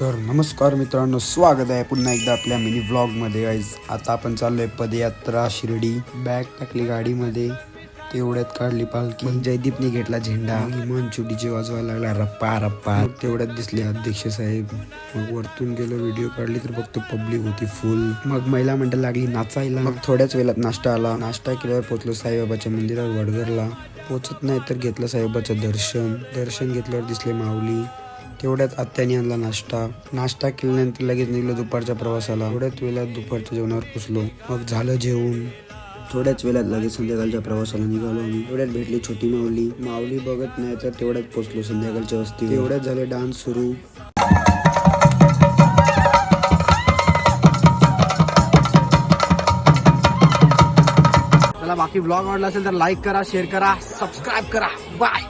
तर नमस्कार मित्रांनो स्वागत आहे पुन्हा एकदा आपल्या मिनी व्लॉगमध्ये गाईज आता आपण चाललोय पदयात्रा शिर्डी. बॅग टाकली गाडीमध्ये. तेवढ्यात काढली पालखी. जयदीपने घेतला झेंडा. मन चुडीचे वाजवायला लागला. रप्पा रप्पा. तेवढ्यात दिसले अध्यक्ष साहेब. मग वरतून गेलो व्हिडिओ काढली तर फक्त पब्लिक होती फुल मग महिला मंडळ लागली नाचायला. मग थोड्याच वेळात नाश्ता आला. नाश्ता केल्यावर पोचलो साईबाबाच्या मंदिरावर वडगरला पोचत नाही तर घेतलं साईबाबाचं दर्शन. दर्शन घेतल्यावर दिसले माऊली. तेवढ्यात आत्याने आणला नाश्ता. नाश्ता केल्यानंतर लगेच निघलो दुपारच्या प्रवासाला. थोड्याच वेळात दुपारच्या जेवणावर पुसलो मग झालं जेवण. थोड्याच वेळात लगेच संध्याकाळच्या प्रवासाला निघालो आम्ही. तेवढ्यात भेटली छोटी माऊली. माऊली बघत नाही तर तेवढ्यात पोचलो संध्याकाळच्या वस्ती तेवढ्यात झाले डान्स सुरू. बाकी ब्लॉग आवडला असेल तर लाईक करा शेअर करा सबस्क्राईब करा. बाय